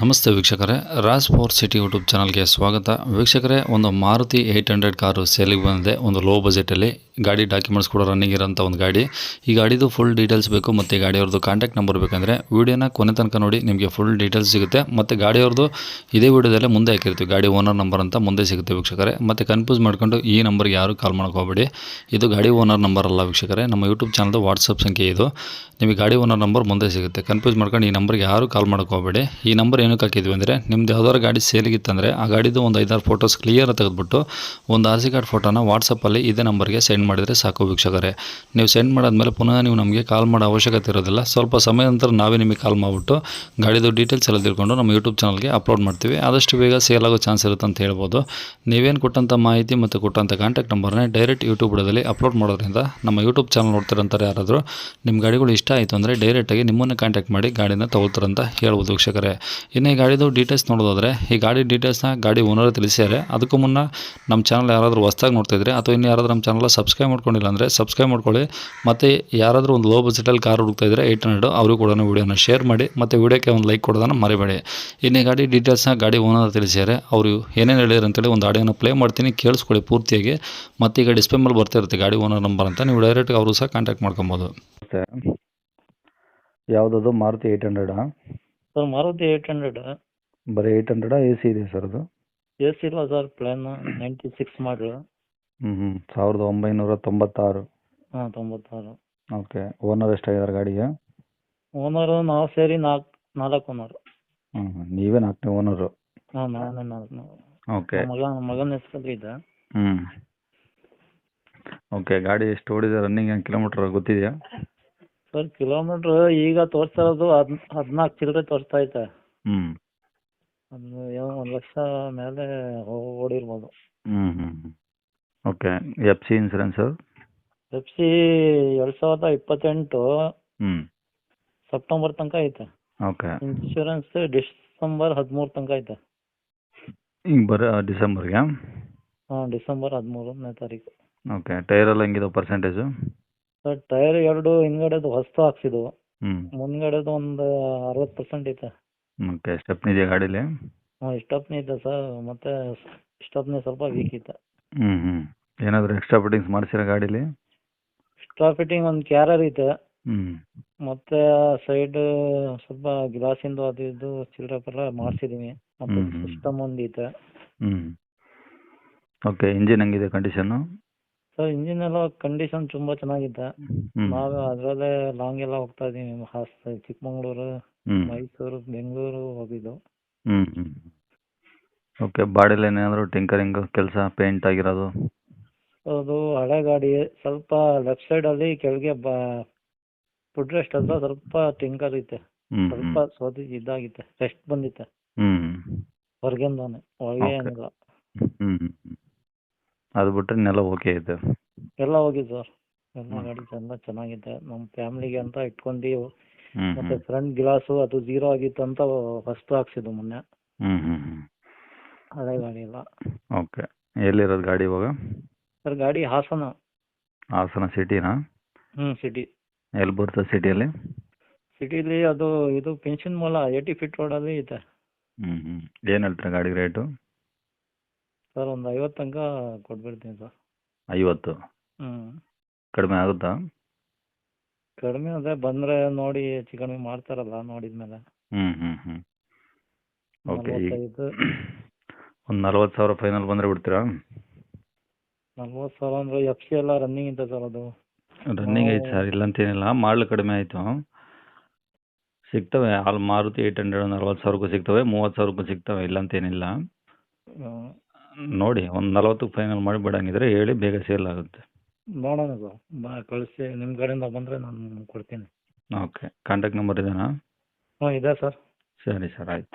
ನಮಸ್ತೆ ವೀಕ್ಷಕರೇ, Raj four city YouTube ಚಾನಲ್ಗೆ ಸ್ವಾಗತ. ವೀಕ್ಷಕರೇ, ಒಂದು ಮಾರುತಿ ಏಯ್ಟ್ ಹಂಡ್ರೆಡ್ ಕಾರು ಸೇಲಿಗೆ ಬಂದಿದೆ. ಒಂದು ಲೋ ಬಜೆಟಲ್ಲಿ ಗಾಡಿ ಡಾಕ್ಯುಮೆಂಟ್ಸ್ ಕೂಡ ರನ್ನಿಂಗ್ ಇರೋಂಥ ಒಂದು ಗಾಡಿ. ಈ ಗಾಡಿದು ಫುಲ್ ಡೀಟೇಲ್ಸ್ ಬೇಕು ಮತ್ತು ಈ ಗಾಡಿಯವ್ರದ್ದು ಕಾಂಟ್ಯಾಕ್ಟ್ ನಂಬರ್ ಬೇಕಂದರೆ ವೀಡಿಯೋನ ಕೊನೆ ತನಕ ನೋಡಿ ನಿಮಗೆ ಫುಲ್ ಡೀಟೇಲ್ಸ್ ಸಿಗುತ್ತೆ. ಮತ್ತು ಗಾಡಿಯವ್ರದ್ದು ಇದೇ ವೀಡಿಯೋದಲ್ಲೇ ಮುಂದೆ ಹಾಕಿರ್ತೀವಿ. ಗಾಡಿ ಓನರ್ ನಂಬರ್ ಅಂತ ಮುಂದೆ ಸಿಗುತ್ತೆ ವೀಕ್ಷಕರೇ. ಮತ್ತು ಕನ್ಫ್ಯೂಸ್ ಮಾಡ್ಕೊಂಡು ಈ ನಂಬರ್ಗೆ ಯಾರು ಕಾಲ್ ಮಾಡೋಕೆ ಹೋಗಬೇಡಿ. ಇದು ಗಾಡಿ ಓನರ್ ನಂಬರ್ ಅಲ್ಲ ವೀಕ್ಷಕರೇ. ನಮ್ಮ ಯೂಟ್ಯೂಬ್ ಚಾನಲ್ದು ವಾಟ್ಸಪ್ ಸಂಖ್ಯೆ ಇದು. ನಿಮಗೆ ಗಾಡಿ ಓನರ್ ನಂಬರ್ ಮುಂದೆ ಸಿಗುತ್ತೆ. ಕನ್ಫ್ಯೂಸ್ ಮಾಡ್ಕೊಂಡು ಈ ನಂಬರ್ಗೆ ಯಾರು ಕಾಲ್ ಮಾಡೋಕೆ ಹೋಗಬೇಡಿ. ಈ ನಂಬರ್ ಏನಕ್ಕೆ ಹಾಕಿದ್ವಿ ಅಂದರೆ ನಿಮ್ದು ಯಾವ್ದಾದ್ರು ಗಾಡಿ ಸೇಲಿಗಿತ್ತಂದರೆ ಆ ಗಾಡಿದು ಒಂದು ಐದಾರು ಫೋಟೋಸ್ ಕ್ಲಿಯರ್ ತೆಗೆದುಬಿಟ್ಟು ಒಂದು ಆರ್ ಸಿ ಕಾರ್ಡ್ ಫೋಟೋನ ವಾಟ್ಸಪ್ಪಲ್ಲಿ ಇದೇ ನಂಬರ್ಗೆ ಸೆಂಡ್ ಮಾಡಿದರೆ ಸಾಕು ವೀಕ್ಷಕರೇ. ನೀವು ಸೆಂಡ್ ಮಾಡಾದ್ಮೇಲೆ ಪುನಃ ನೀವು ನಮಗೆ ಕಾಲ್ ಮಾಡೋ ಅವಶ್ಯಕತೆ ಇರೋದಿಲ್ಲ. ಸ್ವಲ್ಪ ಸಮಯ ನಂತರ ನಾವೇ ನಿಮಗೆ ಕಾಲ್ ಮಾಡಿಬಿಟ್ಟು ಗಾಡಿದು ಡೀಟೇಲ್ಸ್ ಎಲ್ಲ ತಿಳ್ಕೊಂಡು ನಮ್ಮ ಯೂಟ್ಯೂಬ್ ಚಾನಲ್ಗೆ ಅಪ್ಲೋಡ್ ಮಾಡ್ತೀವಿ. ಆದಷ್ಟು ಬೇಗ ಸೇಲ್ ಆಗೋ ಚಾನ್ಸ್ ಇರುತ್ತೆ ಅಂತ ಹೇಳ್ಬೋದು. ನೀವೇನು ಕೊಟ್ಟಂಥ ಮಾಹಿತಿ ಮತ್ತು ಕೊಟ್ಟಂಥ ಕಾಂಟ್ಯಾಕ್ಟ್ ನಂಬರ್ನೇ ಡೈರೆಕ್ಟ್ ಯೂಟ್ಯೂಬ್ ಬಿಡೋದಲ್ಲಿ ಅಪ್ಲೋಡ್ ಮಾಡೋದ್ರಿಂದ ನಮ್ಮ ಯೂಟ್ಯೂಬ್ ಚಾನಲ್ ನೋಡ್ತಿರಂತಾರೆ ಯಾರಾದರೂ ನಿಮ್ಮ ಗಾಡಿಗಳು ಇಷ್ಟ ಆಯಿತು ಅಂದರೆ ಡೈರೆಕ್ಟಾಗಿ ನಿಮ್ಮನ್ನು ಕಾಂಟ್ಯಾಕ್ಟ್ ಮಾಡಿ ಗಾಡಿನ ತಗೊಳ್ತಾರಂತ ಹೇಳ್ಬೋದು ವೀಕ್ಷಕರೇ. ಇನ್ನು ಈ ಗಾಡಿದು ಡೀಟೇಲ್ಸ್ ನೋಡೋದಾದ್ರೆ, ಈ ಗಾಡಿ ಡೀಟೇಲ್ಸ್ನ ಗಾಡಿ ಓನರ್ ತಿಳಿಸ್ಯಾರೆ. ಅದಕ್ಕೂ ಮುನ್ನ ನಮ್ಮ ಚಾನಲ್ ಯಾರಾದರೂ ಹೊಸ್ದಾಗಿ ನೋಡ್ತಿದ್ರೆ ಅಥವಾ ಇನ್ನು ಯಾರಾದರೂ ನಮ್ಮ ಚಾನಲ್ ಸಬ್ಸ್ಕ್ರೈಬ್ ಮಾಡ್ಕೊಂಡಿಲ್ಲ ಅಂದರೆ ಸಬ್ಸ್ಕ್ರೈಬ್ ಮಾಡ್ಕೊಳ್ಳಿ. ಮತ್ತು ಯಾರಾದರೂ ಒಂದು ಲೋ ಬಜೆಟಲ್ಲಿ ಕಾರ್ ಹುಡುಕ್ತಾ ಇದ್ದರೆ ಏಯ್ಟ್ ಹಂಡ್ರೆಡ್ ಅವರು ಕೂಡ ವೀಡಿಯೋನ ಶೇರ್ ಮಾಡಿ ಮತ್ತು ವೀಡಿಯೋಕ್ಕೆ ಒಂದು ಲೈಕ್ ಕೊಡೋದನ್ನು ಮರಿಬೇಡಿ. ಇನ್ನೇ ಗಾಡಿ ಡೀಟೇಲ್ಸ್ನ ಗಾಡಿ ಓನರ್ ತಿಳಿಸ್ಯಾರೆ ಅವರು ಏನೇನು ಹೇಳಿದ್ರು ಅಂತೇಳಿ ಒಂದು ಆಡಿಯೋನ ಪ್ಲೇ ಮಾಡ್ತೀನಿ ಕೇಳಿಸ್ಕೊಳ್ಳಿ ಪೂರ್ತಿಯಾಗಿ. ಮತ್ತು ಈಗ ಡಿಸ್ಪ್ಲೇ ಮೇಲೆ ಬರ್ತಾ ಇರುತ್ತೆ ಗಾಡಿ ಓನರ್ ನಂಬರ್ ಅಂತ ನೀವು ಡೈರೆಕ್ಟ್ ಅವರು ಸಹ ಕಾಂಟ್ಯಾಕ್ಟ್ ಮಾಡ್ಕೊಬೋದು. ಯಾವುದದು? ಮಾರುತಿ ಏಯ್ಟ್ ಹಂಡ್ರೆಡಾ ಸರ್ ಮಾರುತಿ ಏಯ್ಟ್ ಹಂಡ್ರೆಡ್ ಬರೀ ಏಯ್ಟ್ ಹಂಡ್ರೆಡಾ ಎ ಸಿ ಇದೆ ಸರ್ ಅದು? ಎ ಸಿ ಇಲ್ಲ ಸರ್ ಪ್ಲಾನ್ ನೈಂಟಿ ಸಿಕ್ಸ್ ಮಾಡಲು ಹ್ಞೂ ಹ್ಞೂ ಸಾವಿರದ ಒಂಬೈನೂರ ತೊಂಬತ್ತಾರು. ಹಾಂ ತೊಂಬತ್ತಾರು. ಓಕೆ. ಓನರ್ ಎಷ್ಟಾಗಿದ್ದಾರೆ ಗಾಡಿಗೆ? ಓನರು ನಾವು ಸೇರಿ ನಾಲ್ಕು ನಾಲ್ಕು ಓನರು. ಹ್ಞೂ ಹ್ಞೂ ನೀವೇ ನಾಲ್ಕನೇ ಓನರು? ಹಾಂ ನಾನೇ ನಾಲ್ಕು ಓಕೆ. ಮಗ ಮಗನ ಹೆಸರಲ್ಲಿ ಇದೆ. ಹ್ಞೂ ಓಕೆ ಗಾಡಿ ಎಷ್ಟು ಓಡಿದೆ ರನ್ನಿಂಗ್ ಹೆಂಗೆ ಕಿಲೋಮೀಟ್ರ್ ಗೊತ್ತಿದೆಯಾ? ಸರ್ ಕಿಲೋಮೀಟ್ರ್ ಈಗ ತೋರಿಸ್ತಾ ಇರೋದು ಹದ್ ಹದಿನಾಲ್ಕು ಚಿಲ್ಲರೆ ತೋರಿಸ್ತಾ ಐತೆ. ಹ್ಞೂ ಒಂದು ಯಾವ ಒಂದು ಲಕ್ಷ ಮೇಲೆ ಓಡಿರ್ಬೋದು. ಓಡಿರ್ಬೋದು ಹ್ಞೂ ಹ್ಞೂ okay F C insurance? F C ಎರಡು ಸಾವಿರದ ಇಪ್ಪತ್ತೆಂಟು ಹ್ಞೂ ಸೆಪ್ಟೆಂಬರ್ ತನಕ ಐತೆ. ಓಕೆ. ಇನ್ಶೂರೆನ್ಸ್ ಡಿಸೆಂಬರ್ ಹದಿಮೂರು ತನಕ ಐತೆ. ಈಗ ಬರೋ ಡಿಸೆಂಬರ್ಗೆ? ಹಾಂ ಡಿಸೆಂಬರ್ ಹದಿಮೂರನೇ ತಾರೀಕು. ಓಕೆ ಟೈರೆಲ್ಲ ಹೆಂಗಿದೆ ಪರ್ಸೆಂಟೇಜು ಸರ್ ಟೈರ್ ಎರಡು ಹಿಂದ್ಗಡೆದು ಹೊಸ್ತು ಹಾಕ್ಸಿದ್ವು. ಹ್ಞೂ ಮುಂದ್ಗಡೆದು ಒಂದು ಅರವತ್ತು ಪರ್ಸೆಂಟ್ ಐತೆ. ಓಕೆ ಸ್ಟೆಪ್ನಿ ಇದೆಯಾ ಗಾಡೀಲಿ? ಹಾಂ ಸ್ಟಪ್ನಿ ಇದೆ ಸರ್ ಮತ್ತೆ ಸ್ಟಪ್ನಿ ಸ್ವಲ್ಪ ವೀಕ್ ಇತ್ತು ಹ್ಞೂ ಏನಾದರೂ ಎಕ್ಸ್ಟ್ರಾ ಫಿಟ್ಟಿಂಗ್ಸ್ ಮಾಡಿಸಿರೋ ಗಾಡೀಲಿ? ಎಕ್ಸ್ಟ್ರಾ ಫಿಟ್ಟಿಂಗ್ ಒಂದು ಕ್ಯಾರರ್ ಇದೆ. ಹ್ಞೂ ಮತ್ತೆ ಸೈಡ್ ಸ್ವಲ್ಪ ಗ್ಲಾಸಿಂದು ಅದು ಇದು ಚಿಲ್ಲರೆ ಪರ ಮಾಡಿಸಿದೀನಿ. ಮತ್ತೆ ಹ್ಮ್, ಹ್ಮ್. ಸಿಸ್ಟಮ್ ಒಂದು ಐತೆ ಹ್ಞೂ ಓಕೆ ಇಂಜಿನ್ ಹೆಂಗಿದೆ ಕಂಡೀಷನ್ ಸರ್ ಇಂಜಿನ್ ಎಲ್ಲ ಕಂಡೀಷನ್ ತುಂಬಾ ಚೆನ್ನಾಗಿದೆ. ಹ್ಞೂ ನಾವು ಅದರಲ್ಲೇ ಲಾಂಗ್ ಎಲ್ಲ ಹೋಗ್ತಾ ಇದೀವಿ. ಹಾಸ್ ಚಿಕ್ಕಮಂಗ್ಳೂರು ಹ್ಞೂ ಮೈಸೂರು ಬೆಂಗಳೂರು ಹೋಗಿದ್ದು. ಹ್ಞೂ ಹ್ಞೂ ಓಕೆ ಬಾಡಿಲಿ ಏನಾದರೂ ಟಿಂಕರಿಂಗ್ ಕೆಲಸ ಪೇಂಟ್ ಆಗಿರೋದು? ಅದು ಹಳೆ ಗಾಡಿ ಸ್ವಲ್ಪ ಲೆಫ್ಟ್ ಸೈಡ್ ಅಲ್ಲಿ ಕೆಳಗೆ ಬ ಫುಡ್ ರೆಸ್ಟ್ ಹತ್ರ ಸ್ವಲ್ಪ ಟಿಂಕರ್ ಐತೆ ಸ್ವಲ್ಪ ಸೋತಿ ಇದಾಗಿತ್ತೆ ರೆಸ್ಟ್ ಬಂದಿತ್ತೆ ಹ್ಮ್, ಹೊರಗಿಂದಾನೆ ಒಳಗೆ Okay. ಏನಿಲ್ಲ ಹ್ಞೂ ಹ್ಞೂ ಅದು ಬಿಟ್ರೆ ನೆಲ ಓಕೆ ಇದೆ ಎಲ್ಲ ಹೋಗಿದೆ ಸರ್. ಎಲ್ಲ ಗಾಡಿ ಎಲ್ಲ ಚೆನ್ನಾಗಿದೆ. ನಮ್ಮ ಫ್ಯಾಮಿಲಿಗೆ ಅಂತ ಇಟ್ಕೊಂಡು ಮತ್ತೆ ಹ್ಞೂ ಫ್ರಂಟ್ ಗ್ಲಾಸು ಅದು ಜೀರೋ ಆಗಿತ್ತು ಅಂತ ಫಸ್ಟ್ ಹಾಕ್ಸಿದ್ದು ಮೊನ್ನೆ. ಹ್ಮ್ ಹ್ಮ್ ಹ್ಮ್. ಹಳೆ ಗಾಡಿ ಎಲ್ಲ. ಓಕೆ ಎಲ್ಲಿರೋದು ಗಾಡಿ ಇವಾಗ? ಸರ್ ಗಾಡಿ ಹಾಸನ. ಹಾಸನ ಸಿಟಿನಾ? ಹ್ಮ್ ಸಿಟಿ. ಎಲ್ಲಿ ಬರುತ್ತೆ ಸಿಟಿಯಲ್ಲಿ? ಸಿಟಿಲಿ ಅದು ಇದು ಪೆನ್ಷನ್ ಮೂಲ ಏಯ್ಟಿ ಫಿಟ್ ರೋಡಲ್ಲಿ ಐತೆ. ಹ್ಞೂ ಹ್ಞೂ ಏನು ಹೇಳ್ತಾರೆ ಗಾಡಿ ರೇಟು? ಸರ್ ಒಂದು ಐವತ್ತು ತನಕ ಕೊಟ್ಬಿಡ್ತೀನಿ ಸರ್. ಐವತ್ತು? ಹ್ಮ್. ಕಡಿಮೆ ಆಗುತ್ತಾ? ಕಡಿಮೆ ಅದೇ ಬಂದ್ರೆ ನೋಡಿ ಹೆಚ್ಚು ಕಡಿಮೆ ಮಾಡ್ತಾರಲ್ಲ ನೋಡಿದ್ಮೇಲೆ ಹ್ಞೂ ಹ್ಞೂ ಹ್ಞೂ ಓಕೆ ಒಂದು ನಲ್ವತ್ತು ಸಾವಿರ ಫೈನಲ್ ಬಂದರೆ ಬಿಡ್ತೀರಾ? ನಲ್ವತ್ತು ಸಾವಿರ ಅಂದ್ರೆ ಎಫ್ ಸಿ ಎಲ್ಲ ರನ್ನಿಂಗ್ ಇದೆ ಸರ್ ಅದು. ರನ್ನಿಂಗ್ ಐತೆ ಸರ್ ಇಲ್ಲ ಅಂತೇನಿಲ್ಲ ಮಾಡಲು ಕಡಿಮೆ ಆಯಿತು. ಸಿಗ್ತವೆ ಅಲ್ಲಿ ಮಾರುತಿ ಏಯ್ಟ್ ಹಂಡ್ರೆಡ್ ನಲ್ವತ್ತು ಸಾವಿರಕ್ಕೂ ಸಿಗ್ತವೆ ಮೂವತ್ತು ಸಾವಿರಕ್ಕೂ ಸಿಗ್ತವೆ ಇಲ್ಲ ಅಂತೇನಿಲ್ಲ ಹ್ಮ್. ನೋಡಿ ಒಂದು ನಲ್ವತ್ತಕ್ಕೆ ಫೈನಲ್ ಮಾಡಿ ಬಿಡಂಗಿದ್ರೆ ಹೇಳಿ ಬೇಗ ಸೇಲ್ ಆಗುತ್ತೆ. ನೋಡೋಣ ಸರ್ ಬಾ ಕಳಿಸಿ ನಿಮ್ಮ ಕಡೆಯಿಂದ ಬಂದರೆ ನಾನು ಕೊಡ್ತೀನಿ. ಓಕೆ ಕಾಂಟ್ಯಾಕ್ಟ್ ನಂಬರ್ ಇದೆನಾ? ಹ್ಞೂ ಇದೆ ಸರ್ ಸರಿ ಸರ್ ಆಯ್ತು.